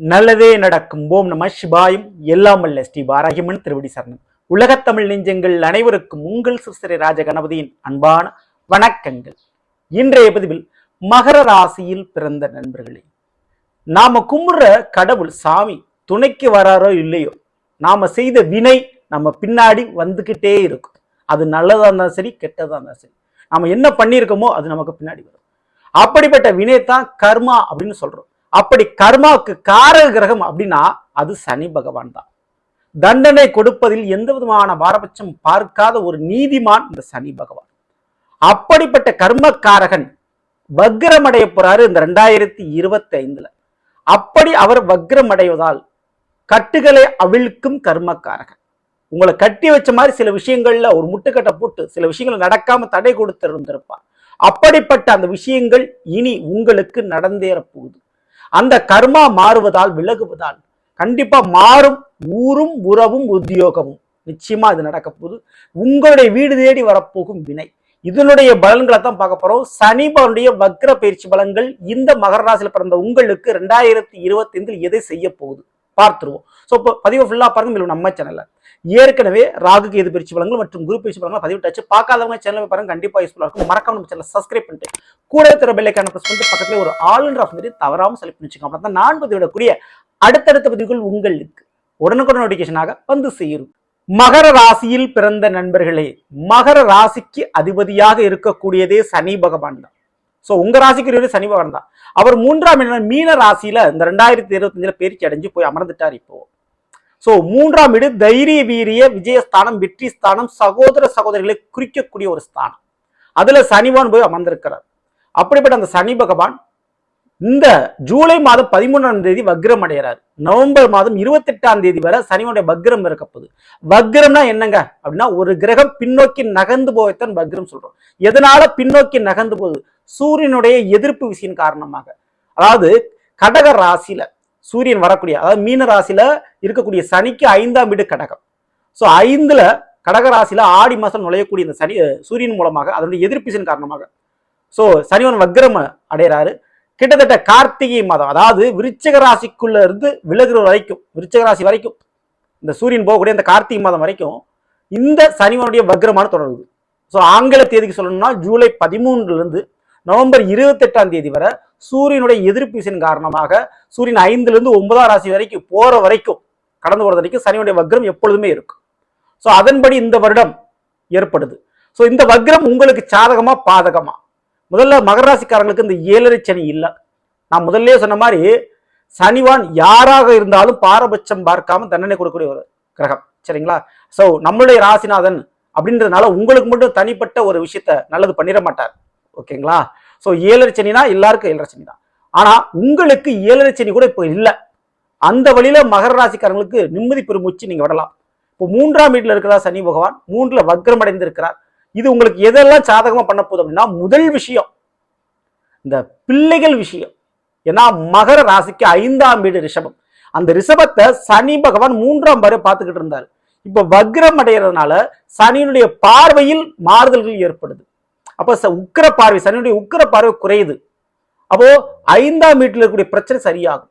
நல்லதே நடக்கும். ஓம் நம சிவாயும். எல்லாம் அல்ல ஸ்ரீ பாராகிமன் திருவடி சரணம் உலகத்தமிழ் நெஞ்சங்கள் அனைவருக்கும் உங்கள் சிஸ்திரை ராஜ கணபதியின் அன்பான வணக்கங்கள். இன்றைய பதிவில் மகர ராசியில் பிறந்த நண்பர்களே நாம கும்பிடுற கடவுள் சாமி துணைக்கு வராரோ இல்லையோ நாம செய்த வினை நம்ம பின்னாடி வந்துக்கிட்டே இருக்கும். அது நல்லதாக இருந்தாலும் சரி கெட்டதாக இருந்தாலும் சரி. நாம் என்ன பண்ணியிருக்கோமோ அது நமக்கு பின்னாடி வரும். அப்படிப்பட்ட வினை தான் கர்மா அப்படின்னு சொல்றோம். அப்படி கர்மாவுக்கு காரக கிரகம் அப்படின்னா அது சனி பகவான் தான். தண்டனை கொடுப்பதில் எந்த விதமான பாரபட்சம் பார்க்காத ஒரு நீதிமான் இந்த சனி பகவான். அப்படிப்பட்ட கர்மக்காரகன் வக்ரமடைய போறாரு இந்த ரெண்டாயிரத்தி இருபத்தி ஐந்துல அப்படி அவர் வக்ரமடைவதால் கட்டுகளை அவிழ்க்கும் கர்மக்காரகன். உங்களை கட்டி வச்ச மாதிரி சில விஷயங்கள்ல ஒரு முட்டுக்கட்டை போட்டு சில விஷயங்கள் நடக்காம தடை கொடுத்து இருந்திருப்பார் அப்படிப்பட்ட அந்த விஷயங்கள் இனி உங்களுக்கு நடந்தேற போகுது. அந்த கர்மா மாறுவதால் விலகுவதால் கண்டிப்பா மாறும் ஊரும் உறவும் உத்தியோகமும். நிச்சயமா இது நடக்க போகுது. உங்களுடைய வீடு தேடி வரப்போகும் வினை. இதனுடைய பலன்களை தான் பார்க்க போறோம். சனி பவனுடைய வக்ர பயிற்சி பலன்கள் இந்த மகர ராசியில் பிறந்த உங்களுக்கு ரெண்டாயிரத்தி இருபத்தி ஐந்தில் எதை செய்ய போகுது? பார்த்துருவோம். ஸோ இப்போ பதிவு ஃபுல்லாக பாருங்க. நம்ம சேனலில் ஏற்கனவே ராகு கேது பயிற்சி பலங்கள் மற்றும் குரு பயிற்சி பலன்கள் பதிவிட்டாச்சு. பார்க்காதவங்க சேனல் பாருங்க. கண்டிப்பா யூஸ்ஃபுல்லாக இருக்கும். மறக்காம நம்ம சேனல் சப்ஸ்கிரைப் பண்ணிட்டு கூட திற பெல்லைக்கான ப்ரெஸ் பண்ணிட்டு பக்கத்துல ஒரு ஆளுநர் ஆஃப் மாதிரி தவறாம செலக்ட் பண்ணி வச்சுக்கோங்க. தான் நான் பதிவிடக்கூடிய அடுத்தடுத்த பதிவுகள் உங்களுக்கு உடனுக்குடன் நோட்டிஃபிகேஷனாக வந்து சேரும். மகர ராசியில் பிறந்த நண்பர்களே மகர ராசிக்கு அதிபதியாக இருக்கக்கூடியதே சனி பகவான் தான். ஸோ உங்க ராசிக்கு சனி பகவான் தான். அவர் மூன்றாம் மீன ராசியில இந்த ரெண்டாயிரத்தி இருபத்தஞ்சுல பயிற்சி அடைஞ்சு போய் அமர்ந்துட்டார் இப்போ. ஸோ மூன்றாம் வீடு தைரிய வீரிய விஜயஸ்தானம் வெற்றி ஸ்தானம் சகோதர சகோதரிகளை குறிக்கக்கூடிய ஒரு ஸ்தானம். அதில் சனிவான் போய் அமர்ந்திருக்கிறார். அப்படிப்பட்ட அந்த சனி பகவான் இந்த ஜூலை மாதம் பதிமூணாம் தேதி வக்ரம் அடைகிறார். நவம்பர் மாதம் இருபத்தெட்டாம் தேதி வரை சனிவனுடைய வக்ரம் இருக்க வக்ரம்னா என்னங்க? அப்படின்னா ஒரு கிரகம் பின்னோக்கி நகர்ந்து போவைத்தான் வக்ரம் சொல்றோம். எதனால பின்னோக்கி நகர்ந்து போகுது? சூரியனுடைய எதிர்ப்பு விசையின் காரணமாக. அதாவது கடக ராசியில சூரியன் வரக்கூடிய அதாவது மீன ராசியில இருக்கக்கூடிய சனிக்கு ஐந்தாம் வீடு கடகம். ஸோ ஐந்துல கடக ராசியில ஆடி மாதம் நுழையக்கூடிய இந்த சனி சூரியன் மூலமாக அதனுடைய எதிர்ப்பிசின் காரணமாக. ஸோ சனிவன் வக்ரம் அடைகிறாரு. கிட்டத்தட்ட கார்த்திகை மாதம் அதாவது விருச்சக ராசிக்குள்ள இருந்து விலகுற வரைக்கும் விருச்சக ராசி வரைக்கும் இந்த சூரியன் போகக்கூடிய இந்த கார்த்திகை மாதம் வரைக்கும் இந்த சனிவனுடைய வக்ரமான தொடருது ஸோ ஆங்கில தேதிக்கு சொல்லணும்னா ஜூலை பதிமூன்றுலேருந்து நவம்பர் இருபத்தெட்டாம் தேதி வரை சூரியனுடைய எதிர்ப்பு விசையின் காரணமாக சூரியன் ஐந்துலேருந்து ஒன்பதாம் ராசி வரைக்கும் போகிற வரைக்கும் கடந்து போறது வரைக்கும் சனியுடைய வக்ரம் எப்பொழுதுமே இருக்கும். ஸோ அதன்படி இந்த வருடம் ஏற்படுது. ஸோ இந்த வக்ரம் உங்களுக்கு சாதகமாக பாதகமாக முதல்ல மகர ராசிக்காரங்களுக்கு இந்த ஏழரை சனி இல்லை. நான் முதல்ல சொன்ன மாதிரி சனிவான் யாராக இருந்தாலும் பாரபட்சம் பார்க்காம தண்டனை கொடுக்கக்கூடிய ஒரு கிரகம். சரிங்களா? ஸோ நம்மளுடைய ராசிநாதன் அப்படின்றதுனால உங்களுக்கு மட்டும் தனிப்பட்ட ஒரு விஷயத்த நல்லது பண்ணிட மாட்டார். ஓகேங்களா? ஸோ ஏழரை சனினா எல்லாருக்கும் ஏழரை சனி தான் ஆனால் உங்களுக்கு ஏழரை சனி கூட இப்போ இல்லை. அந்த வழியில் மகர ராசிக்காரங்களுக்கு நிம்மதி பெருமூச்சு நீங்கள் விடலாம். இப்போ மூன்றாம் வீட்டில் இருக்கிறார் சனி பகவான் மூன்றில் வக்ரமடைந்து இருக்கிறார் இது உங்களுக்கு எதெல்லாம் சாதகமாக பண்ண போகுது அப்படின்னா முதல் விஷயம் இந்த பிள்ளைகள் விஷயம். ஏன்னா மகர ராசிக்கு ஐந்தாம் வீடு ரிஷபம். அந்த ரிஷபத்தை சனி பகவான் மூன்றாம் வரை பார்த்துக்கிட்டு இருந்தார். இப்போ வக்ரம் அடைகிறதுனால சனியினுடைய பார்வையில் மாறுதல்கள் ஏற்படுது. அப்போ ச- உக்கிர பார்வை சனியுடைய உக்கிர பார்வை குறையுது. அப்போ ஐந்தாம் வீட்டில் இருக்கக்கூடிய பிரச்சனை சரியாகும்.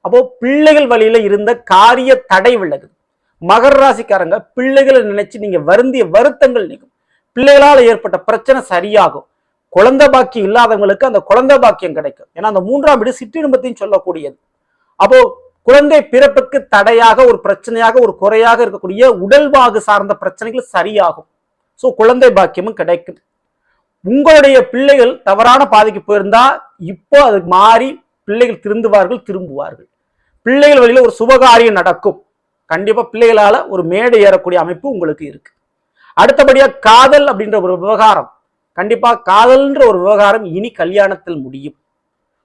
அப்போ பிள்ளைகள் வழியில இருந்த காரிய தடை விலகுது. மகர ராசிக்காரங்க பிள்ளைகளை நினைச்சு நீங்க வருந்திய வருத்தங்கள் நீங்கும். பிள்ளைகளால் ஏற்பட்ட பிரச்சனை சரியாகும். குழந்தை பாக்கியம் இல்லாதவங்களுக்கு அந்த குழந்தை பாக்கியம் கிடைக்கும். ஏன்னா அந்த மூன்றாம் வீடு சிற்றின்பத்தையும் சொல்லக்கூடியது. அப்போ குழந்தை பிறப்புக்கு தடையாக ஒரு பிரச்சனையாக ஒரு குறையாக இருக்கக்கூடிய உடல்வாகு சார்ந்த பிரச்சனைகள் சரியாகும். ஸோ குழந்தை பாக்கியமும் கிடைக்கும். உங்களுடைய பிள்ளைகள் தவறான பாதைக்கு போயிருந்தா இப்போ அது மாறி பிள்ளைகள் திருந்துவார்கள் திரும்புவார்கள். பிள்ளைகள் வழியில் ஒரு சுபகாரியம் நடக்கும். கண்டிப்பா பிள்ளைகளால ஒரு மேடை ஏறக்கூடிய அமைப்பு உங்களுக்கு இருக்கு. அடுத்தபடியா காதல் அப்படின்ற ஒரு விவகாரம். கண்டிப்பா காதல்ன்ற ஒரு விவகாரம் இனி கல்யாணத்தில் முடியும்.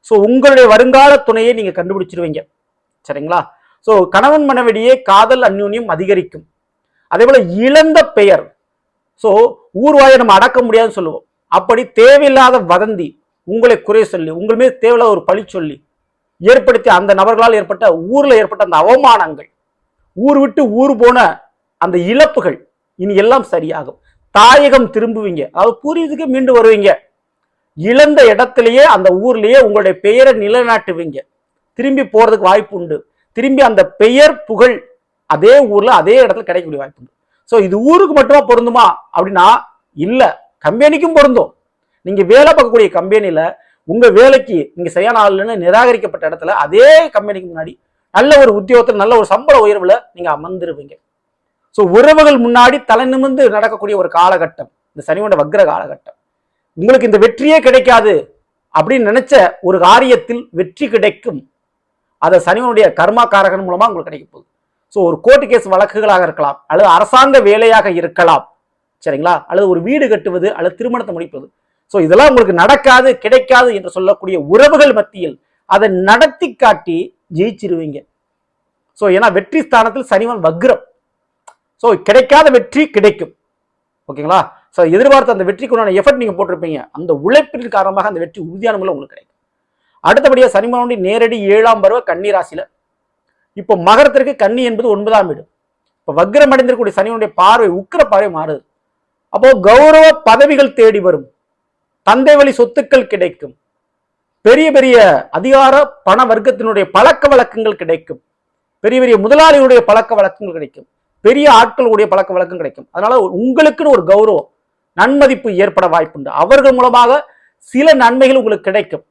ஸோ உங்களுடைய வருங்கால துணையை நீங்க கண்டுபிடிச்சிருவீங்க. சரிங்களா? ஸோ கணவன் மனைவிடையே காதல் அந்யோன்யம் அதிகரிக்கும். அதே போல இழந்த பெயர். ஸோ ஊர்வாயை நம்ம அடக்க முடியாதுன்னு சொல்லுவோம். அப்படி தேவையில்லாத வதந்தி உங்களை குறை சொல்லி உங்கள் மீது தேவையில்லாத ஒரு பழி சொல்லி ஏற்படுத்தி அந்த நபர்களால் ஏற்பட்ட ஊரில் ஏற்பட்ட அந்த அவமானங்கள் ஊர் விட்டு ஊர் போன அந்த இழப்புகள் இனி எல்லாம் சரியாகும். தாயகம் திரும்புவீங்க. அதாவது பூர்வீகத்துக்கு மீண்டு வருவீங்க. இழந்த இடத்துலயே அந்த ஊர்லயே உங்களுடைய பெயரை நிலைநாட்டுவீங்க. திரும்பி போறதுக்கு வாய்ப்பு உண்டு. திரும்பி அந்த பெயர் புகழ் அதே ஊர்ல அதே இடத்துல கிடைக்கக்கூடிய வாய்ப்பு உண்டு. ஸோ இது ஊருக்கு மட்டுமா பொருந்துமா அப்படின்னா இல்லை. கம்பெனிக்கும் பொருந்தும். நீங்கள் வேலை பார்க்கக்கூடிய கம்பெனியில் உங்கள் வேலைக்கு நீங்கள் சரியான ஆளுன்னு நிராகரிக்கப்பட்ட இடத்துல அதே கம்பெனிக்கு முன்னாடி நல்ல ஒரு உத்தியோகத்தில் நல்ல ஒரு சம்பள உயர்வில் நீங்கள் அமர்ந்துருவீங்க. ஸோ உறவுகள் முன்னாடி தலை நிமிர்ந்து நடக்கக்கூடிய ஒரு காலகட்டம். இந்த சனியோட வக்ர காலகட்டம். உங்களுக்கு இந்த வெற்றியே கிடைக்காது அப்படின்னு நினைச்ச ஒரு காரியத்தில் வெற்றி கிடைக்கும். அதை சனிவனுடைய கர்மா காரகன் மூலமாக உங்களுக்கு கிடைக்க போகுது. ஸோ ஒரு கோர்ட்டு கேஸ் வழக்குகளாக இருக்கலாம் அல்லது அரசாங்க வேலையாக இருக்கலாம். சரிங்களா? அல்லது ஒரு வீடு கட்டுவது அல்லது திருமணத்தை முடிப்பது. ஸோ இதெல்லாம் உங்களுக்கு நடக்காது கிடைக்காது என்று சொல்லக்கூடிய உறவுகள் மத்தியில் அதை நடத்தி காட்டி ஜெயிச்சிருவீங்க. ஸோ ஏன்னா வெற்றி ஸ்தானத்தில் சனிவன் வக்ரம். ஸோ கிடைக்காத வெற்றி கிடைக்கும். ஓகேங்களா? ஸோ எதிர்பார்த்த அந்த வெற்றிக்கு உண்டான எஃபர்ட் நீங்கள் போட்டிருப்பீங்க. அந்த உழைப்பின் காரணமாக அந்த வெற்றி உறுதியான முறையில் உங்களுக்கு கிடைக்கும். அடுத்தபடியாக சனிமனுடைய நேரடி ஏழாம் பருவ கன்னி ராசியில். இப்போ மகரத்திற்கு கன்னி என்பது ஒன்பதாம் வீடு. இப்போ வக்ரம் அடைந்திருக்கக்கூடிய சனிவனுடைய பார்வை உக்கிர பார்வை மாறுது. அப்போ கௌரவ பதவிகள் தேடி வரும். தந்தை வழி சொத்துக்கள் கிடைக்கும். பெரிய பெரிய அதிகார பண வர்க்கத்தினுடைய பழக்க வழக்கங்கள் கிடைக்கும். பெரிய பெரிய முதலாளிகளுடைய பழக்க வழக்கங்கள் கிடைக்கும். பெரிய ஆட்களுடைய பழக்க வழக்கம் கிடைக்கும். அதனால உங்களுக்குன்னு ஒரு கௌரவம் நன்மதிப்பு ஏற்பட வாய்ப்புண்டு. அவர்கள் மூலமாக சில நன்மைகள் உங்களுக்கு கிடைக்கும்.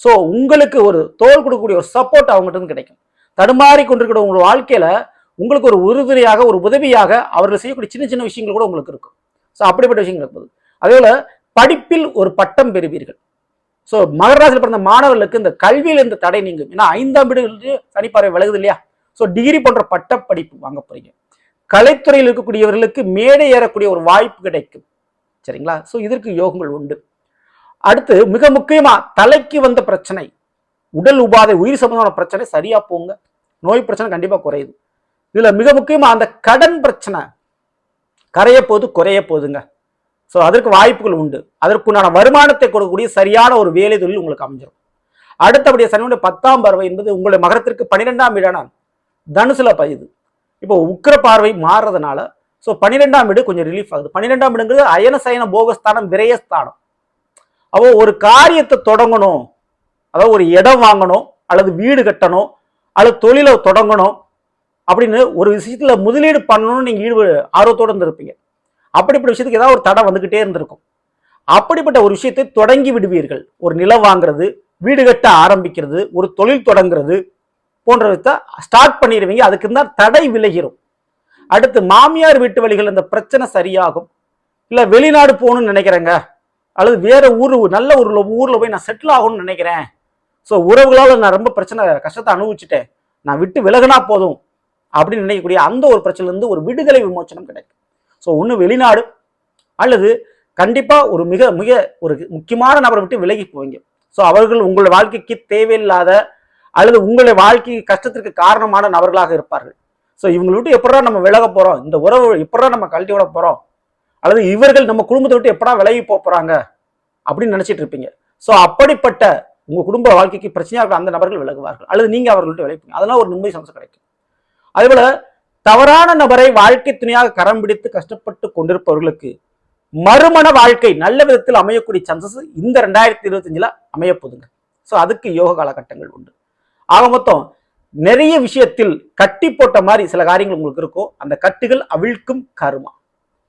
ஸோ உங்களுக்கு ஒரு தோல் கொடுக்கக்கூடிய ஒரு சப்போர்ட் அவங்ககிட்ட இருந்து கிடைக்கும். தடுமாறி கொண்டிருக்கிற உங்களோட வாழ்க்கையில உங்களுக்கு ஒரு உறுதுணையாக ஒரு உதவியாக அவர்கள் செய்யக்கூடிய சின்ன சின்ன விஷயங்கள் கூட உங்களுக்கு இருக்கும். ஸோ அப்படிப்பட்ட விஷயங்கள் இருப்பது அதேபோல் படிப்பில் ஒரு பட்டம் பெறுவீர்கள். ஸோ மகர பிறந்த மாணவர்களுக்கு இந்த கல்வியில் இந்த தடை நீங்கும். ஏன்னா ஐந்தாம் வீடு சனிப்பாறை விலகுது இல்லையா? ஸோ டிகிரி போன்ற பட்டப்படிப்பு வாங்க போறீங்க. கலைத்துறையில் இருக்கக்கூடியவர்களுக்கு மேடை ஏறக்கூடிய ஒரு வாய்ப்பு கிடைக்கும். சரிங்களா? ஸோ இதற்கு யோகங்கள் உண்டு. அடுத்து மிக முக்கியமாக தலைக்கு வந்த பிரச்சனை. உடல் உபாதை உயிர் சம்பந்தமான பிரச்சனை சரியாக போங்க. நோய் பிரச்சனை கண்டிப்பாக குறையுது. இதில் மிக முக்கியமாக அந்த கடன் பிரச்சனை கரைய போது குறைய போகுதுங்க ஸோ அதற்கு வாய்ப்புகள் உண்டு. அதற்குண்டான வருமானத்தை கொடுக்கக்கூடிய சரியான ஒரு வேலை தொழில் உங்களுக்கு அமைஞ்சிடும் அடுத்தபடியாக சனியுடைய பத்தாம் பார்வை என்பது உங்களுடைய மகரத்திற்கு பன்னிரெண்டாம் வீடான தனுசுல பயுது. இப்போ உக்கிர பார்வை மாறுறதுனால ஸோ பன்னிரெண்டாம் வீடு கொஞ்சம் ரிலீஃப் ஆகுது. பன்னிரெண்டாம் வீடுங்கிறது அயன சயன போகஸ்தானம் விரயஸ்தானம். அப்போ ஒரு காரியத்தை தொடங்கணும் அதாவது ஒரு இடம் வாங்கணும் அல்லது வீடு கட்டணும் அல்லது தொழிலை தொடங்கணும் அப்படின்னு ஒரு விஷயத்துல முதலீடு பண்ணணும்னு நீங்கள் ஈடுபடு ஆர்வத்தோடு இருந்திருப்பீங்க. அப்படிப்பட்ட விஷயத்துக்கு ஏதாவது ஒரு தடை வந்துக்கிட்டே இருந்திருக்கும். அப்படிப்பட்ட ஒரு விஷயத்தை தொடங்கி விடுவீர்கள். ஒரு நிலம் வாங்குறது வீடு கட்ட ஆரம்பிக்கிறது ஒரு தொழில் தொடங்குறது போன்றவற்றை ஸ்டார்ட் பண்ணிடுவீங்க. அதுக்கு தான் தடை விலகிரும். அடுத்து மாமியார் வீட்டு வழிகள் இந்த பிரச்சனை சரியாகும். இல்லை வெளிநாடு போகணும்னு நினைக்கிறேங்க. அல்லது வேற ஊர் நல்ல ஒரு ஊரில் போய் நான் செட்டில் ஆகணும்னு நினைக்கிறேன். ஸோ உறவுகளால் நான் ரொம்ப பிரச்சனை கஷ்டத்தை அனுபவிச்சுட்டேன். நான் விட்டு விலகினா போதும். அப்படின்னு நினைக்கக்கூடிய அந்த ஒரு பிரச்சனையிலருந்து ஒரு விடுதலை விமோச்சனம் கிடைக்கும். ஸோ ஒன்று வெளிநாடு அல்லது கண்டிப்பாக ஒரு மிக மிக ஒரு முக்கியமான நபரை விட்டு விலகி போவீங்க. ஸோ அவர்கள் உங்கள் வாழ்க்கைக்கு தேவையில்லாத அல்லது உங்களுடைய வாழ்க்கை கஷ்டத்திற்கு காரணமான நபர்களாக இருப்பார்கள். ஸோ இவங்களை விட்டு எப்படா நம்ம விலக போகிறோம் இந்த உறவு எப்படா நம்ம கழட்டி விட போகிறோம் அல்லது இவர்கள் நம்ம குடும்பத்தை விட்டு எப்படா விலகி போகிறாங்க அப்படின்னு நினச்சிட்டு இருப்பீங்க. ஸோ அப்படிப்பட்ட உங்கள் குடும்ப வாழ்க்கைக்கு பிரச்சனையாக இருக்கிற அந்த நபர்கள் விலகுவார்கள். அல்லது நீங்கள் அவர்கள்ட்ட விலகிப்பீங்க. அதெல்லாம் ஒரு நிம்மதி சந்தோஷம் கிடைக்கும். அதேபோல தவறான நபரை வாழ்க்கை துணையாக கரம் பிடித்து கஷ்டப்பட்டு கொண்டிருப்பவர்களுக்கு மறுமண வாழ்க்கை நல்ல விதத்தில் அமையக்கூடிய சான்சஸ் இந்த ரெண்டாயிரத்தி இருபத்தஞ்சில் அமைய போதுங்க ஸோ அதுக்கு யோக காலகட்டங்கள் உண்டு. ஆக மொத்தம் நிறைய விஷயத்தில் கட்டி போட்ட மாதிரி சில காரியங்கள் உங்களுக்கு இருக்கோ அந்த கட்டுகள் அவிழ்க்கும் கருமா.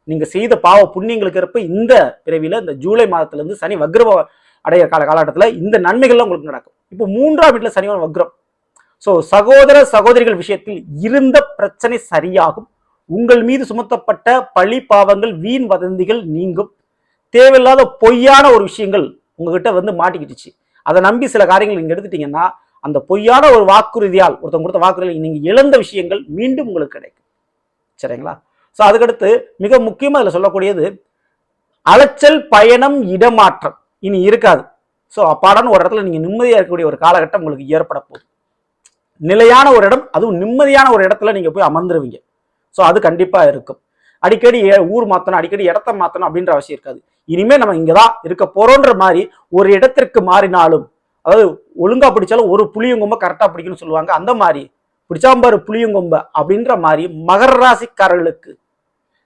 நீங்க செய்த பாவ புண்ணியங்களுக்கு இருப்ப இந்த பிறவியில இந்த ஜூலை மாதத்துல இருந்து சனி வக்ரம் அடைய கால காலகட்டத்தில் இந்த நன்மைகள்லாம் உங்களுக்கு நடக்கும். இப்போ மூன்றாம் வீட்டில் சனிவன் வக்ரம். ஸோ சகோதர சகோதரிகள் விஷயத்தில் இருந்த பிரச்சனை சரியாகும். உங்கள் மீது சுமத்தப்பட்ட பழி பாவங்கள் வீண் வதந்திகள் நீங்கும். தேவையில்லாத பொய்யான ஒரு விஷயங்கள் உங்ககிட்ட வந்து மாட்டிக்கிட்டுச்சு. அதை நம்பி சில காரியங்கள் நீங்கள் எடுத்துட்டீங்கன்னா அந்த பொய்யான ஒரு வாக்குறுதியால் ஒருத்தவங்க கொடுத்த வாக்குறுதியில் நீங்கள் இழந்த விஷயங்கள் மீண்டும் உங்களுக்கு கிடைக்கும். சரிங்களா? ஸோ அதுக்கடுத்து மிக முக்கியமாக இதில் சொல்லக்கூடியது அலைச்சல் பயணம் இடமாற்றம். இனி இருக்காது. ஸோ அப்பாடான ஒரு இடத்துல நீங்கள் நிம்மதியாக இருக்கக்கூடிய ஒரு காலகட்டம் உங்களுக்கு ஏற்பட போகுது. நிலையான ஒரு இடம் அதுவும் நிம்மதியான ஒரு இடத்துல நீங்கள் போய் அமர்ந்துருவீங்க. ஸோ அது கண்டிப்பாக இருக்கும். அடிக்கடி ஏ- ஊர் மாற்றணும் அடிக்கடி இடத்த மாற்றணும் அப்படின்ற அவசியம் இருக்காது. இனிமேல் நம்ம இங்கே தான் இருக்க போகிறோன்ற மாதிரி ஒரு இடத்திற்கு மாறினாலும் அதாவது ஒழுங்காக பிடிச்சாலும் ஒரு புளியங்கொம்ப கரெக்டாக பிடிக்கணும்னு சொல்லுவாங்க. அந்த மாதிரி பிடிச்சாம்பாரு புளியங்கொம்ப அப்படின்ற மாதிரி மகர ராசிக்காரர்களுக்கு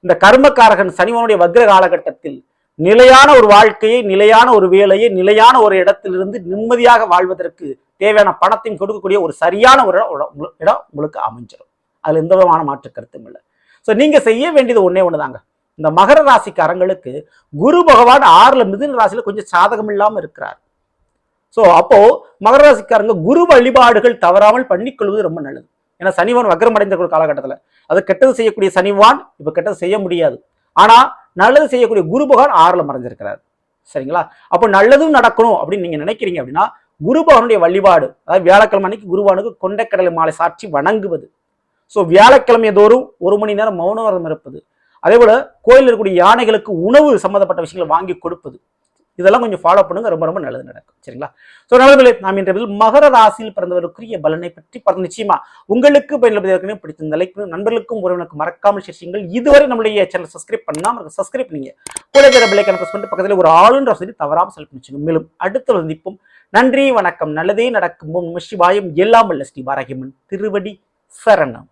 இந்த கர்மக்காரகன் சனிவனுடைய வக்ர காலகட்டத்தில் நிலையான ஒரு வாழ்க்கையை நிலையான ஒரு வேலையை நிலையான ஒரு இடத்திலிருந்து நிம்மதியாக வாழ்வதற்கு தேவையான பணத்தையும் கொடுக்கக்கூடிய ஒரு சரியான ஒரு இடம் இடம் உங்களுக்கு அமைஞ்சிடும் அதில் எந்த விதமான மாற்று கருத்தும் இல்லை. ஸோ நீங்கள் செய்ய வேண்டியது ஒன்றே ஒன்று தாங்க இந்த மகர ராசிக்காரங்களுக்கு குரு பகவான் ஆறில் மிதுன ராசியில் கொஞ்சம் சாதகம் இல்லாமல் இருக்கிறார். ஸோ அப்போது மகர ராசிக்காரங்க குரு வழிபாடுகள் தவறாமல் பண்ணிக்கொள்வது ரொம்ப நல்லது. ஏன்னா சனிவான் வக்ரமடைந்த ஒரு காலகட்டத்தில். அது கெட்டது செய்யக்கூடிய சனிவான் இப்போ கெட்டது செய்ய முடியாது. ஆனால் நல்லது செய்யக்கூடிய குரு பகவான் ஆறில் மறைஞ்சிருக்கிறார். சரிங்களா? அப்போ நல்லதும் நடக்கணும் அப்படின்னு நீங்கள் நினைக்கிறீங்க அப்படின்னா குருபவனுடைய வழிபாடு அதாவது வியாழக்கிழமை அன்னைக்கு குருபவனுக்கு கொண்டைக்கடலை மாலை சாட்சி வணங்குவது. ஸோ வியாழக்கிழமை தோறும் ஒரு மணி நேரம் மௌன விரதம் இருப்பது. அதே போல் கோயிலில் இருக்கக்கூடிய யானைகளுக்கு உணவு சம்மந்தப்பட்ட விஷயங்களை வாங்கி கொடுப்பது. இதெல்லாம் கொஞ்சம் ஃபாலோ பண்ணுங்க. ரொம்ப ரொம்ப நல்லது நடக்கும். சரிங்களா? ஸோ நல்லவர்களே நாம் இன்றைய மகர ராசியில் பிறந்தவருக்குரிய பலனை பற்றி பார்த்து நிச்சயமா உங்களுக்கு பயன்படுத்தி பிடித்த நிலைக்கு நண்பர்களுக்கும் உறவினருக்கும் மறக்காமல் செய்யுங்கள். இதுவரை நம்மளுடைய சேனல் சப்ஸ்கிரைப் பண்ணாம சப்ஸ்கிரைப் பண்ணீங்க. கூட பிள்ளைக்கான ப்ரெஸ் பண்ணிட்டு பக்கத்தில் ஒரு ஆளுன்ற வசதி தவறாமல் செலக்ட் பண்ணிச்சுங்க மேலும் அடுத்த சந்திப்போம் நன்றி வணக்கம். நல்லதே நடக்கும் ஓம் நம சிவாயம் எல்லாம் வல்ல ஸ்ரீ பாரகிமன் திருவடி சரணம்.